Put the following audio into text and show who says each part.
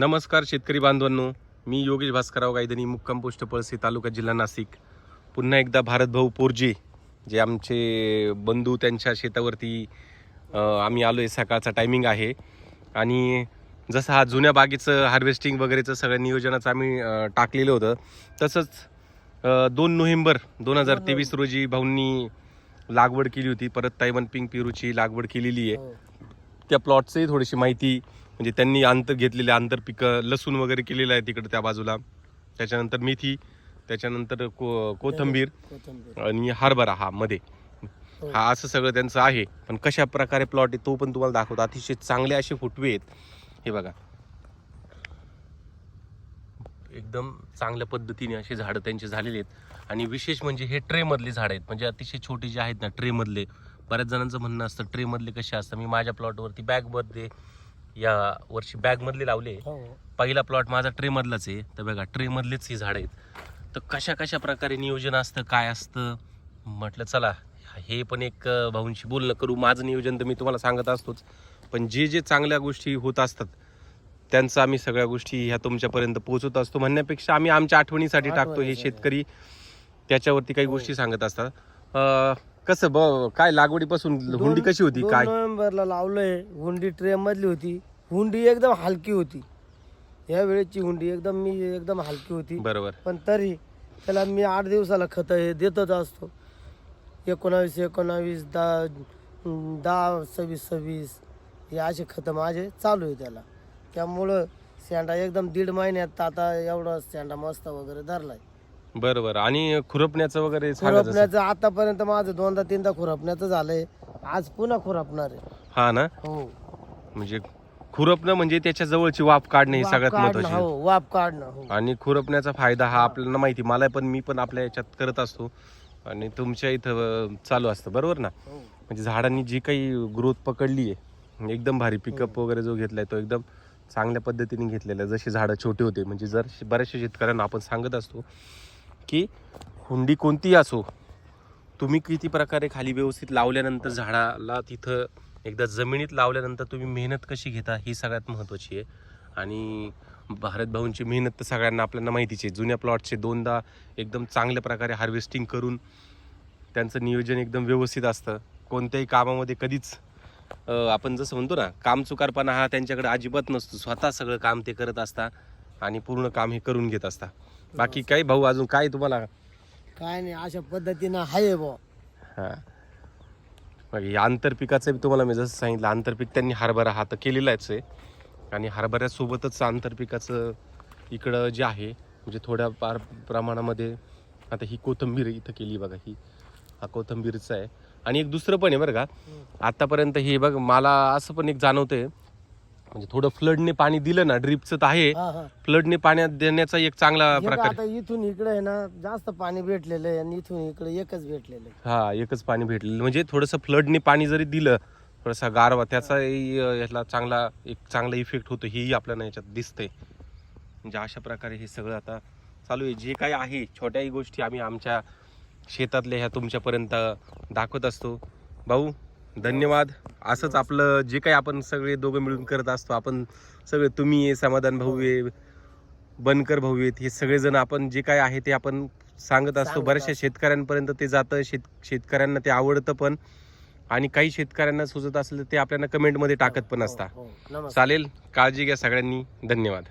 Speaker 1: नमस्कार शेतकरी बांधवांनो. मी योगेश भास्करराव गायधनी मुक्काम पोस्ट पळसी तालुका जिल्हा नाशिक. पुन्हा एकदा भारतभाऊ पोरजे जे आमचे बंधू त्यांच्या शेतावरती आम्ही आलो आहे सकाळचा टायमिंग आहे. आणि जसं हा जुन्या बागेचं हार्वेस्टिंग वगैरेचं सगळं नियोजनाचं आम्ही टाकलेलं होतं तसंच दोन नोव्हेंबर दोन हजार तेवीस रोजी भाऊंनी लागवड केली होती. परत तायवन पिंक पेरूची लागवड केलेली आहे.
Speaker 2: हो.
Speaker 1: त्या प्लॉटचंही थोडीशी माहिती म्हणजे त्यांनी अंतर घेतलेले आंतर पिकं लसूण वगैरे केलेलं आहे तिकडे त्या बाजूला. त्याच्यानंतर मेथी त्याच्यानंतर को कोथंबीर. आणि हरभरा हा मध्ये.
Speaker 2: हो.
Speaker 1: हा असं सगळं त्यांचं आहे. पण कशा प्रकारे प्लॉट आहे तो पण तुम्हाला दाखवतो. अतिशय चांगले असे फुटवे आहेत. हे बघा. एकदम चांगल्या पद्धतीने असे झाडं त्यांचे झालेले आहेत. आणि विशेष म्हणजे हे ट्रे मधले झाड आहेत. म्हणजे अतिशय छोटे जे आहेत ना ट्रे मधले बऱ्याच जणांचं म्हणणं असतं ट्रे मधले कसे असतात मी माझ्या प्लॉटवरती बॅगमध्ये या वर्षी बॅग मधले लावले
Speaker 2: हो.
Speaker 1: पहिला प्लॉट माझा ट्रे मधलाच आहे. तर बघा ट्रे मधलेच ही झाड आहेत. तर कशा कशा प्रकारे नियोजन असतं काय असतं? म्हटलं चला हे पण एक भाऊंशी बोलणं करू. माझं नियोजन तर मी तुम्हाला सांगत असतोच. पण जे जे चांगल्या गोष्टी होत असतात त्यांचं आम्ही सगळ्या गोष्टी ह्या तुमच्यापर्यंत पोहोचवत असतो. म्हणण्यापेक्षा आम्ही आमच्या आठवणीसाठी टाकतो हे. शेतकरी. त्याच्यावरती काही
Speaker 2: हो.
Speaker 1: गोष्टी सांगत असतात. कसं ब काय लागवडीपासून हुंडी कशी होती?
Speaker 2: दोन
Speaker 1: काय?
Speaker 2: नोव्हेंबरला लावलंय हुंडी ट्रे मधली होती. हुंडी एकदम हलकी होती. या वेळेची हुंडी एकदम मी एकदम हलकी होती.
Speaker 1: बरोबर.
Speaker 2: पण तरी त्याला मी आठ दिवसाला खत हे देतच असतो. एकोणावीस एकोणावीस दहा दहा सव्वीस सव्वीस हे असे खतं माझे चालू आहे त्याला. त्यामुळं शेंडा एकदम दीड महिन्यात आता एवढा शेंडा मस्त वगैरे धरलाय.
Speaker 1: बरोबर. आणि खुरपण्याचं वगैरे सांगा जसं.
Speaker 2: खुरपण्याचं आतापर्यंत माझं दोनदा तीनदा खुरपण्याचं झालंय. आज पुन्हा खुरपणार आहे.
Speaker 1: हा ना?
Speaker 2: हो.
Speaker 1: म्हणजे खुरपणं म्हणजे त्याच्या जवळची वाफ काढणे ही
Speaker 2: वाफ
Speaker 1: सगळ्यात
Speaker 2: काढणं,
Speaker 1: महत्वाची
Speaker 2: हो वाफ काढणं हो.
Speaker 1: आणि खुरपण्याचा फायदा हा आपल्याला माहिती मला पण मी पण आपल्या याच्यात करत असतो. आणि तुमच्या इथं अं, चालू असतं बरोबर ना?
Speaker 2: हो.
Speaker 1: म्हणजे झाडांनी जी काही ग्रोथ पकडली आहे एकदम भारी पिकअप वगैरे जो घेतलाय तो एकदम चांगल्या पद्धतीने घेतलेला आहे. जशी झाडं छोटी होते म्हणजे जर बऱ्याचशा शेतकऱ्यांना आपण सांगत असतो की हुंडी कोणतीही असो तुम्ही किती प्रकारे खाली व्यवस्थित लावल्यानंतर झाडाला तिथं एकदा जमिनीत लावल्यानंतर तुम्ही मेहनत कशी घेता ही सगळ्यात महत्त्वाची आहे. आणि भारत भाऊंची मेहनत तर सगळ्यांना आपल्याला माहितीच आहे. जुन्या प्लॉटचे दोनदा एकदम चांगल्या प्रकारे हार्वेस्टिंग करून त्यांचं नियोजन एकदम व्यवस्थित असतं. कोणत्याही कामामध्ये कधीच आपण जसं म्हणतो ना काम चुकारपणा हा त्यांच्याकडे अजिबात नसतो. स्वतः सगळं काम ते करत असता आणि पूर्ण काम हे करून घेत असता बाकी काही भाऊ अजून काय तुम्हाला?
Speaker 2: काय नाही अशा पद्धतीनं आहे बुवा.
Speaker 1: हा. मग आंतरपिकाचं बी तुम्हाला मी जसं सांगितलं आंतरपीक त्यांनी हरभरा हा तर केलेलाच आहे. आणि हरभऱ्यासोबतच आंतरपिकाचं इकडं जे आहे म्हणजे थोड्या फार प्रमाणामध्ये आता ही कोथंबीर इथं केली बघा ही. हा कोथंबीरचा आहे. आणि एक दुसरं पण आहे बरं का आतापर्यंत हे बघ मला असं पण एक जाणवतंय म्हणजे थोडं फ्लडने पाणी दिलं ना ड्रिपचं तर आहे.
Speaker 2: हा हा.
Speaker 1: फ्लडने पाण्यात देण्याचा एक चांगला
Speaker 2: हे
Speaker 1: प्रकार
Speaker 2: आता इथून इकडे आहे ना जास्त पाणी भेटलेलं आहे आणि इथून इकडे एकच भेटलेलं आहे.
Speaker 1: हा एकच पाणी भेटलेलं. म्हणजे थोडंसं फ्लडने पाणी जरी दिलं थोडासा गारवा त्याचाही अं, याला चांगला एक चांगला इफेक्ट होतो हेही आपल्याला याच्यात दिसतंय. म्हणजे अशा प्रकारे हे सगळं आता चालू आहे. जे काही आहे छोट्याही गोष्टी आम्ही आमच्या शेतातल्या ह्या तुमच्यापर्यंत दाखवत असतो. भाऊ धन्यवाद. असंच आपलं जे काही आपण सगळे दोघं मिळून करत असतो आपण सगळे तुम्ही आहे समाधान भाऊ आहे बनकर भाऊ आहेत हे सगळेजण आपण जे काय आहे ते आपण सांगत असतो. बऱ्याचशा. शेतकऱ्यांपर्यंत ते जातं शेत शेतकऱ्यांना ते आवडतं पण आणि काही शेतकऱ्यांना सुचत असलं तर ते आपल्याला कमेंटमध्ये टाकत पण असता.
Speaker 2: हो, हो.
Speaker 1: चालेल काळजी घ्या सगळ्यांनी. धन्यवाद.